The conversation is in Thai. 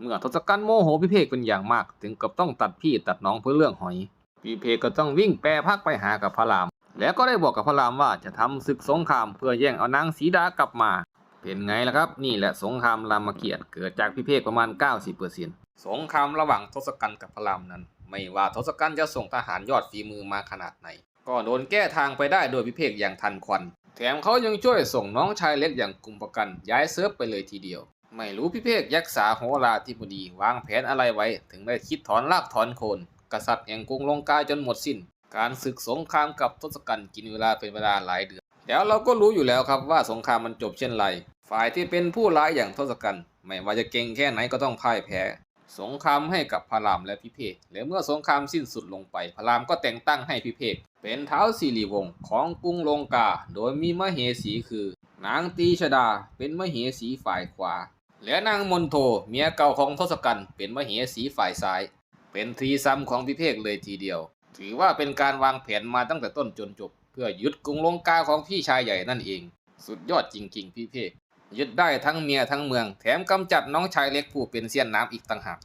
เมื่อทศกัณฐ์โมโหพิเภกเป็นอย่างมาก ถึงกับต้องตัดพี่ตัดน้องเพื่อเรื่องหอยพิเภกก็ต้องวิ่งแปรพักไปหากับพระราม แล้วก็ได้บอกกับพระรามว่าจะทำศึกสงครามเพื่อแย่งเอานางสีดากลับมา เป็นไงล่ะครับ นี่แหละสงครามรามเกียรติเกิดจากพิเภกประมาณ 90%สงครามระหว่างทศกัณฐ์กับพระรามนั้น ไม่ว่าทศกัณฐ์จะส่งทหารยอดฝีมือมาขนาดไหน ก็โดนแก้ทางไปได้โดยพิเภกอย่างทันควันแถมเขายังช่วยส่งน้องชายเล็กอย่างกุมประกันย้ายเซิร์ฟไปเลยทีเดียว ไม่รู้พิเภกยักษาโหราธิบดีวางแผนอะไรไว้ ถึงได้คิดถอนรากถอนโคน กษัตริย์แห่งกรุงลงกาจนหมดสิ้น การศึกสงครามกับทศกัณฐ์กินเวลาเป็นเวลาหลายเดือนแล้วเราก็รู้อยู่แล้วครับว่าสงครามมันจบเช่นไร ฝ่ายที่เป็นผู้ร้ายอย่างทศกัณฐ์ไม่ว่าจะเก่งแค่ไหนก็ต้องพ่ายแพ้ สงครามให้กับพระรามและพิเภกและเมื่อสงครามสิ้นสุดลงไป พระรามก็แต่งตั้งให้พิเภกเป็นเท้าสิริวงศ์ของกรุงลงกา โดยมีมเหสีคือ นางตีชดาเป็นมเหสีฝ่ายขวา และนางมนโทเมียเก่าของทศกัณฐ์เป็นมเหสีฝ่ายซ้าย เป็นทรีซ้ำของพิเภกเลยทีเดียว ถือว่าเป็นการวางแผนมาตั้งแต่ต้นจนจบ เพื่อยึดกรุงลงกาของพี่ชายใหญ่นั่นเอง สุดยอดจริง ๆพี่เพกยึดได้ทั้งเมียทั้งเมือง แถมกำจัดน้องชายเล็กผู้เป็นเสี้ยนน้ำอีกต่างหาก